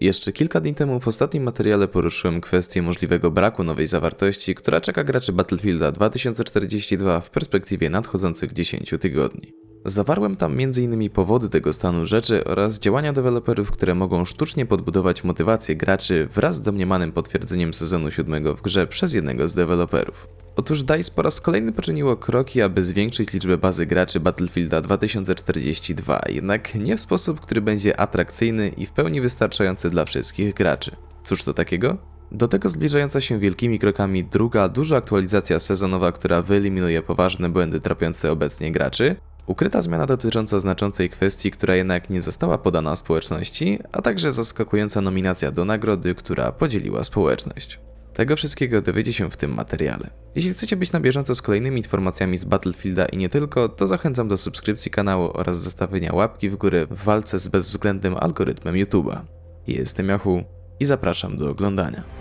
Jeszcze kilka dni temu w ostatnim materiale poruszyłem kwestię możliwego braku nowej zawartości, która czeka graczy Battlefielda 2042 w perspektywie nadchodzących 10 tygodni. Zawarłem tam m.in. powody tego stanu rzeczy oraz działania deweloperów, które mogą sztucznie podbudować motywację graczy wraz z domniemanym potwierdzeniem sezonu 7 w grze przez jednego z deweloperów. Otóż DICE po raz kolejny poczyniło kroki, aby zwiększyć liczbę bazy graczy Battlefielda 2042, jednak nie w sposób, który będzie atrakcyjny i w pełni wystarczający dla wszystkich graczy. Cóż to takiego? Do tego zbliżająca się wielkimi krokami druga, duża aktualizacja sezonowa, która wyeliminuje poważne błędy trapiące obecnie graczy, ukryta zmiana dotycząca znaczącej kwestii, która jednak nie została podana społeczności, a także zaskakująca nominacja do nagrody, która podzieliła społeczność. Tego wszystkiego dowiecie się w tym materiale. Jeśli chcecie być na bieżąco z kolejnymi informacjami z Battlefielda i nie tylko, to zachęcam do subskrypcji kanału oraz zostawienia łapki w górę w walce z bezwzględnym algorytmem YouTube'a. Jestem Yahoo i zapraszam do oglądania.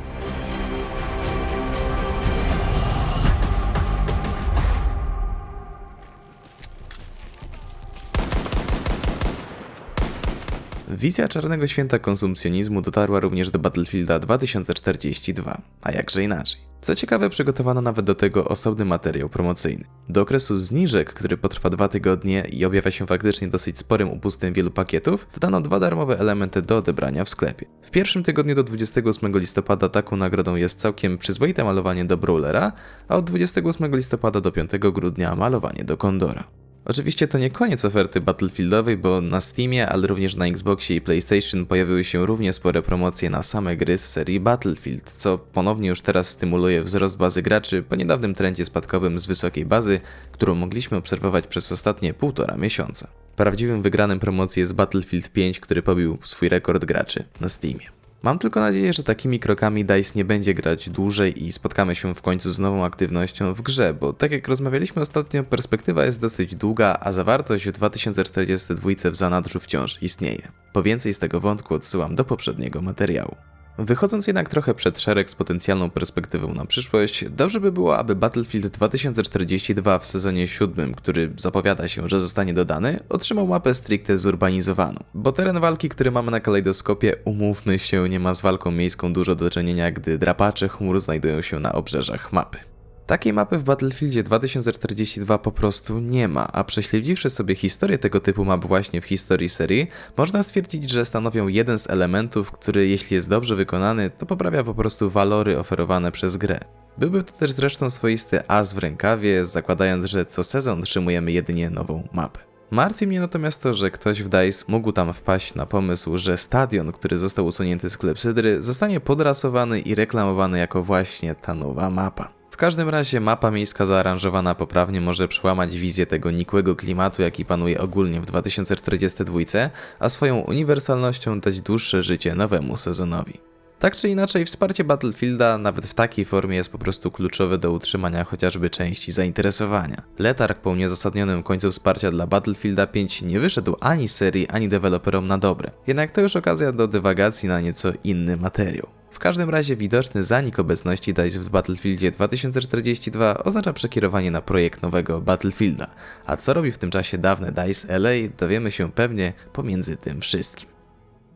Wizja czarnego święta konsumpcjonizmu dotarła również do Battlefielda 2042, a jakże inaczej. Co ciekawe, przygotowano nawet do tego osobny materiał promocyjny. Do okresu zniżek, który potrwa dwa tygodnie i objawia się faktycznie dosyć sporym upustem wielu pakietów, dodano dwa darmowe elementy do odebrania w sklepie. W pierwszym tygodniu do 28 listopada taką nagrodą jest całkiem przyzwoite malowanie do Brawlera, a od 28 listopada do 5 grudnia malowanie do Kondora. Oczywiście to nie koniec oferty Battlefieldowej, bo na Steamie, ale również na Xboxie i PlayStation pojawiły się równie spore promocje na same gry z serii Battlefield, co ponownie już teraz stymuluje wzrost bazy graczy po niedawnym trendzie spadkowym z wysokiej bazy, którą mogliśmy obserwować przez ostatnie półtora miesiąca. Prawdziwym wygranym promocji jest Battlefield 5, który pobił swój rekord graczy na Steamie. Mam tylko nadzieję, że takimi krokami DICE nie będzie grać dłużej i spotkamy się w końcu z nową aktywnością w grze, bo tak jak rozmawialiśmy ostatnio, perspektywa jest dosyć długa, a zawartość w 2042 w zanadrzu wciąż istnieje. Po więcej z tego wątku odsyłam do poprzedniego materiału. Wychodząc jednak trochę przed szereg z potencjalną perspektywą na przyszłość, dobrze by było, aby Battlefield 2042 w sezonie 7, który zapowiada się, że zostanie dodany, otrzymał mapę stricte zurbanizowaną. Bo teren walki, który mamy na kalejdoskopie, umówmy się, nie ma z walką miejską dużo do czynienia, gdy drapacze chmur znajdują się na obrzeżach mapy. Takiej mapy w Battlefieldzie 2042 po prostu nie ma, a prześledziwszy sobie historię tego typu map właśnie w historii serii, można stwierdzić, że stanowią jeden z elementów, który jeśli jest dobrze wykonany, to poprawia po prostu walory oferowane przez grę. Byłby to też zresztą swoisty as w rękawie, zakładając, że co sezon otrzymujemy jedynie nową mapę. Martwi mnie natomiast to, że ktoś w DICE mógł tam wpaść na pomysł, że stadion, który został usunięty z klepsydry, zostanie podrasowany i reklamowany jako właśnie ta nowa mapa. Każdym razie mapa miejska zaaranżowana poprawnie może przełamać wizję tego nikłego klimatu, jaki panuje ogólnie w 2042, a swoją uniwersalnością dać dłuższe życie nowemu sezonowi. Tak czy inaczej, wsparcie Battlefielda nawet w takiej formie jest po prostu kluczowe do utrzymania chociażby części zainteresowania. Letarg po uzasadnionym końcu wsparcia dla Battlefielda 5 nie wyszedł ani serii, ani deweloperom na dobre. Jednak to już okazja do dywagacji na nieco inny materiał. W każdym razie widoczny zanik obecności DICE w Battlefieldzie 2042 oznacza przekierowanie na projekt nowego Battlefielda, a co robi w tym czasie dawne DICE LA dowiemy się pewnie pomiędzy tym wszystkim.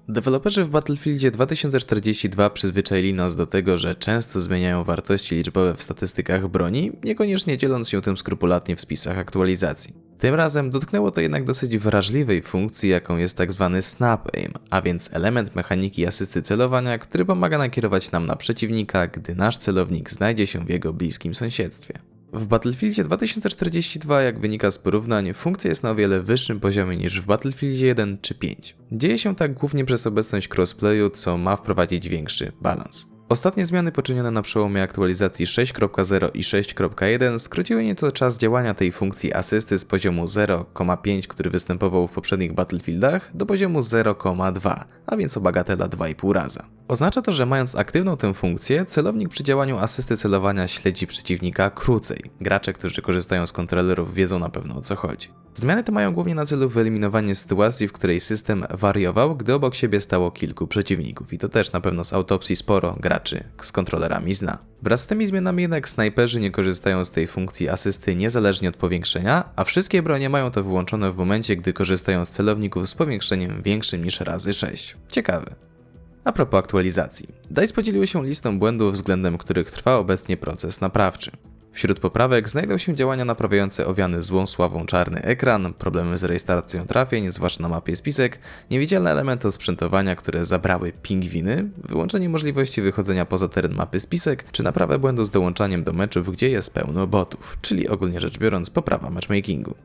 Deweloperzy w Battlefieldzie 2042 przyzwyczaili nas do tego, że często zmieniają wartości liczbowe w statystykach broni, niekoniecznie dzieląc się tym skrupulatnie w spisach aktualizacji. Tym razem dotknęło to jednak dosyć wrażliwej funkcji, jaką jest tzw. Tak snap aim, a więc element mechaniki asysty celowania, który pomaga nakierować nam na przeciwnika, gdy nasz celownik znajdzie się w jego bliskim sąsiedztwie. W Battlefieldzie 2042, jak wynika z porównań, funkcja jest na o wiele wyższym poziomie niż w Battlefieldzie 1 czy 5. Dzieje się tak głównie przez obecność crossplayu, co ma wprowadzić większy balans. Ostatnie zmiany poczynione na przełomie aktualizacji 6.0 i 6.1 skróciły nieco czas działania tej funkcji asysty z poziomu 0,5, który występował w poprzednich Battlefieldach, do poziomu 0,2, a więc o bagatela 2,5 raza. Oznacza to, że mając aktywną tę funkcję, celownik przy działaniu asysty celowania śledzi przeciwnika krócej. Gracze, którzy korzystają z kontrolerów wiedzą na pewno o co chodzi. Zmiany te mają głównie na celu wyeliminowanie sytuacji, w której system wariował, gdy obok siebie stało kilku przeciwników i to też na pewno z autopsji sporo graczy z kontrolerami zna. Wraz z tymi zmianami jednak snajperzy nie korzystają z tej funkcji asysty niezależnie od powiększenia, a wszystkie bronie mają to wyłączone w momencie, gdy korzystają z celowników z powiększeniem większym niż razy 6. Ciekawe. A propos aktualizacji. DICE podzieliło się listą błędów, względem których trwa obecnie proces naprawczy. Wśród poprawek znajdą się działania naprawiające owiany złą sławą czarny ekran, problemy z rejestracją trafień, zwłaszcza na mapie spisek, niewidzialne elementy osprzętowania, które zabrały pingwiny, wyłączenie możliwości wychodzenia poza teren mapy spisek, czy naprawę błędu z dołączaniem do meczów, gdzie jest pełno botów, czyli ogólnie rzecz biorąc poprawa matchmakingu.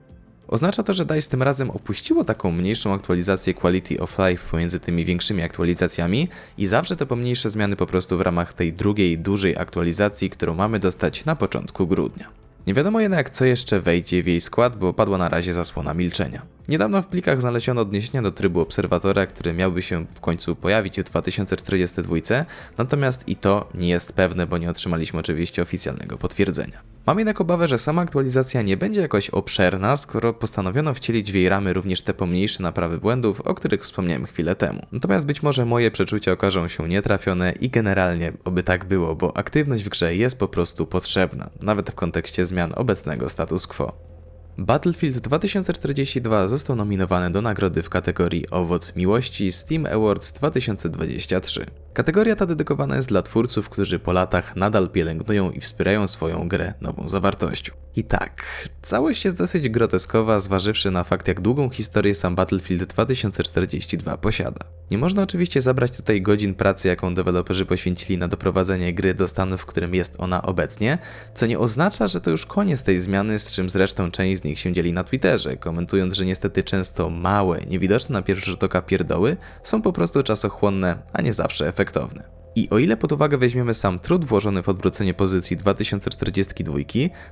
Oznacza to, że DICE tym razem opuściło taką mniejszą aktualizację Quality of Life pomiędzy tymi większymi aktualizacjami i zawsze te pomniejsze zmiany po prostu w ramach tej drugiej, dużej aktualizacji, którą mamy dostać na początku grudnia. Nie wiadomo jednak, co jeszcze wejdzie w jej skład, bo padła na razie zasłona milczenia. Niedawno w plikach znaleziono odniesienia do trybu obserwatora, który miałby się w końcu pojawić w 2042, natomiast i to nie jest pewne, bo nie otrzymaliśmy oczywiście oficjalnego potwierdzenia. Mam jednak obawę, że sama aktualizacja nie będzie jakoś obszerna, skoro postanowiono wcielić w jej ramy również te pomniejsze naprawy błędów, o których wspomniałem chwilę temu. Natomiast być może moje przeczucia okażą się nietrafione i generalnie oby tak było, bo aktywność w grze jest po prostu potrzebna, nawet w kontekście zmian obecnego status quo. Battlefield 2042 został nominowany do nagrody w kategorii Owoc Miłości Steam Awards 2023. Kategoria ta dedykowana jest dla twórców, którzy po latach nadal pielęgnują i wspierają swoją grę nową zawartością. I tak, całość jest dosyć groteskowa, zważywszy na fakt, jak długą historię sam Battlefield 2042 posiada. Nie można oczywiście zabrać tutaj godzin pracy, jaką deweloperzy poświęcili na doprowadzenie gry do stanu, w którym jest ona obecnie, co nie oznacza, że to już koniec tej zmiany, z czym zresztą część z nich się dzieli na Twitterze, komentując, że niestety często małe, niewidoczne na pierwszy rzut oka pierdoły są po prostu czasochłonne, a nie zawsze efektowne. I o ile pod uwagę weźmiemy sam trud włożony w odwrócenie pozycji 2042,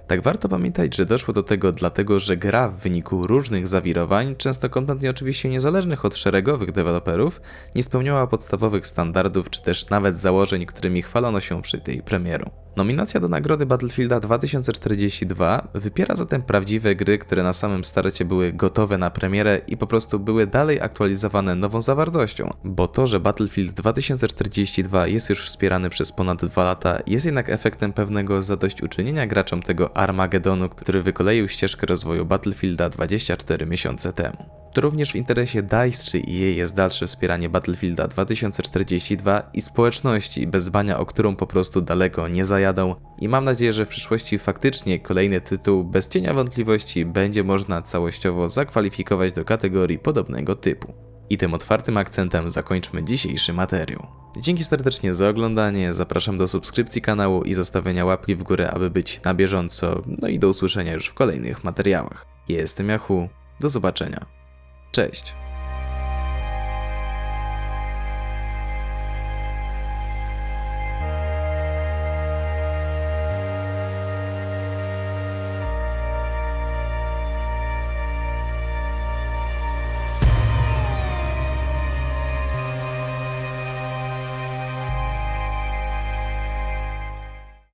tak warto pamiętać, że doszło do tego dlatego, że gra w wyniku różnych zawirowań, często kompletnie oczywiście niezależnych od szeregowych deweloperów, nie spełniała podstawowych standardów czy też nawet założeń, którymi chwalono się przy tej premieru. Nominacja do nagrody Battlefielda 2042 wypiera zatem prawdziwe gry, które na samym starcie były gotowe na premierę i po prostu były dalej aktualizowane nową zawartością, bo to, że Battlefield 2042 jest już wspierany przez ponad 2 lata, jest jednak efektem pewnego zadośćuczynienia graczom tego Armagedonu, który wykoleił ścieżkę rozwoju Battlefielda 24 miesiące temu. To również w interesie DICE czy EA jest dalsze wspieranie Battlefielda 2042 i społeczności, bez dbania o którą po prostu daleko nie zajadą i mam nadzieję, że w przyszłości faktycznie kolejny tytuł bez cienia wątpliwości będzie można całościowo zakwalifikować do kategorii podobnego typu. I tym otwartym akcentem zakończmy dzisiejszy materiał. Dzięki serdecznie za oglądanie, zapraszam do subskrypcji kanału i zostawienia łapki w górę, aby być na bieżąco, no i do usłyszenia już w kolejnych materiałach. Jestem Yahoo, do zobaczenia. Cześć!